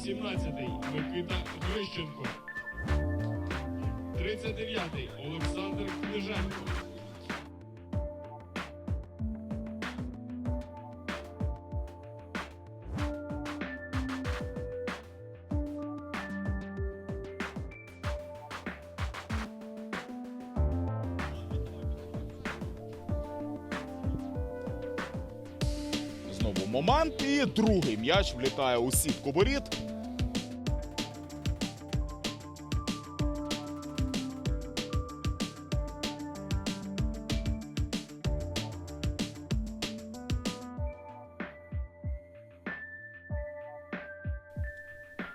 18-й Микита Грищенко. 39-й Олександр Книженко. Знову момент. І другий м'яч влітає у сітку воріт.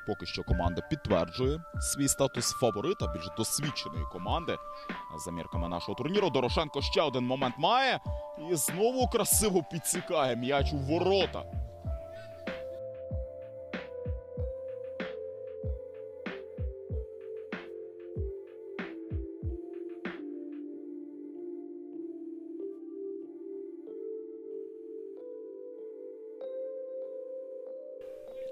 Поки що команда підтверджує свій статус фаворита, більш досвідченої команди. За мірками нашого турніру Дорошенко ще один момент має. І знову красиво підсікає м'яч у ворота.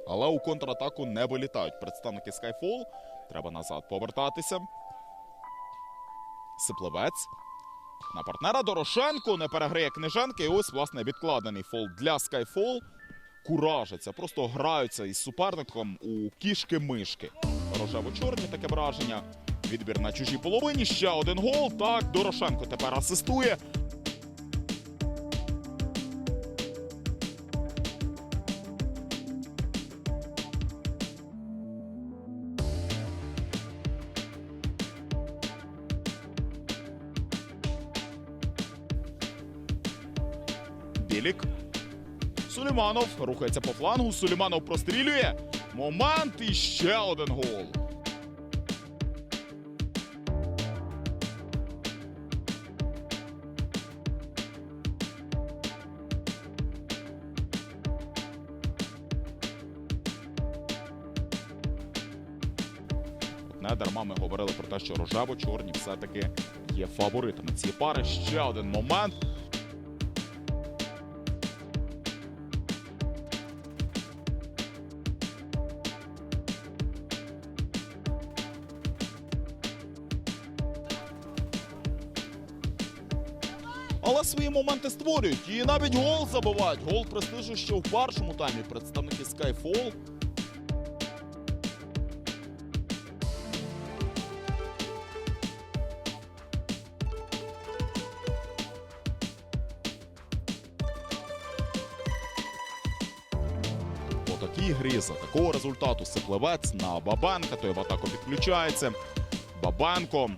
Але у контратаку не вилітають представники Skyfall. Треба назад повертатися. Сипливець. На партнера Дорошенко не переграє книженки. І ось, власне, відкладений фол для Skyfall. Куражаться, просто граються із суперником у кішки-мишки. Рожево-чорні таке враження. Відбір на чужій половині. Ще один гол. Так, Дорошенко тепер асистує. Білік. Суліманов рухається по флангу. Суліманов прострілює. Момент і ще один гол. Не дарма ми говорили про те, що рожево-чорні все-таки є фаворитами цієї пари. Ще один момент. Але свої моменти створюють і навіть гол забивають. Гол престижу ще в першому таймі представники Skyfall. По такій грі за такого результату Сипливець на Бабенка, той в атаку підключається. Бабенко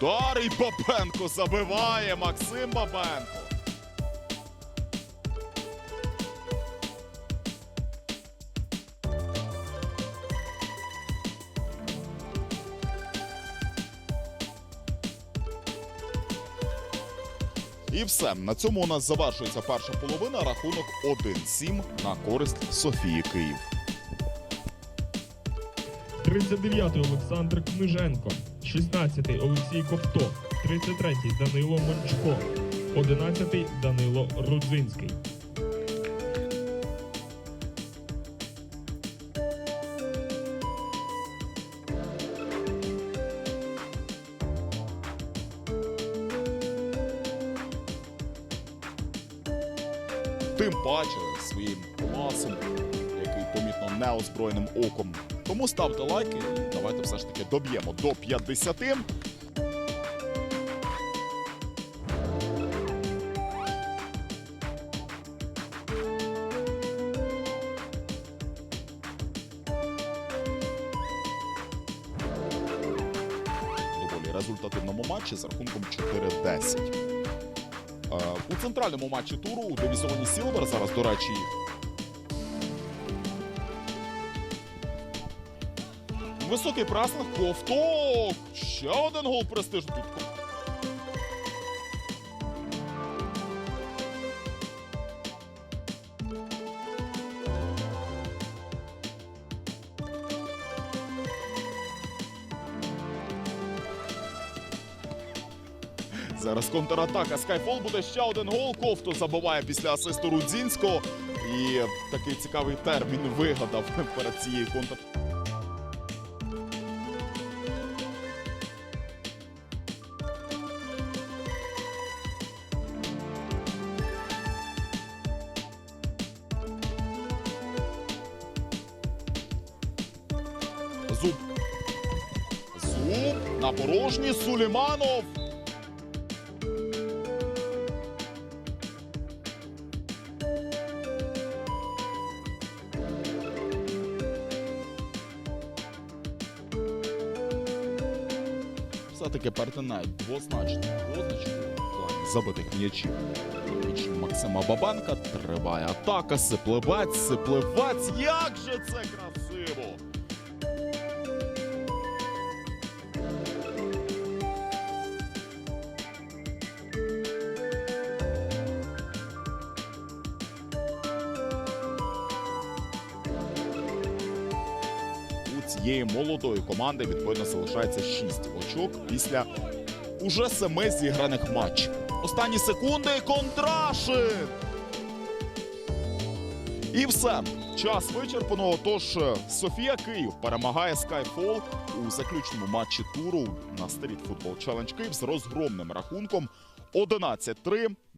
Удар і Бабенко забиває Максим Бабенко. І все. На цьому у нас завершується перша половина. Рахунок 1-7 на користь Софії Київ. 39-й Олександр Книженко. 16-й Олексій Ковто. 33-й Данило Мончко. 11-й Данило Рудзинський. Тим паче своїм класом, який помітно неозброєним оком. Тому ставте лайки давайте все ж таки доб'ємо до 50. Доволі результативному матчі з рахунком 4-10. Е, У центральному матчі туру у дивізіоні Сілвер зараз, до речі, високий преслах, ковток. Ще один гол престижу тут. Зараз контратака. Скайфол буде ще один гол. Ковто забиває після асисту Рудзінського. і такий цікавий термін вигадав перед цією контр. Зуб. Зуб на порожній Сулейманов. Все-таки перетинають двозначну позначку в плані забитих м'ячів. Максима Бабанка триває атака, сиплевець, сиплевець. Як же це красиво! Цієї молодої команди відповідно залишається 6 очок після уже семи зіграних матчів. Останні секунди Кондрашин! І все. Час вичерпано. Тож Софія Київ перемагає Skyfall у заключному матчі туру на Street Football Challenge Київ з розгромним рахунком 11-3.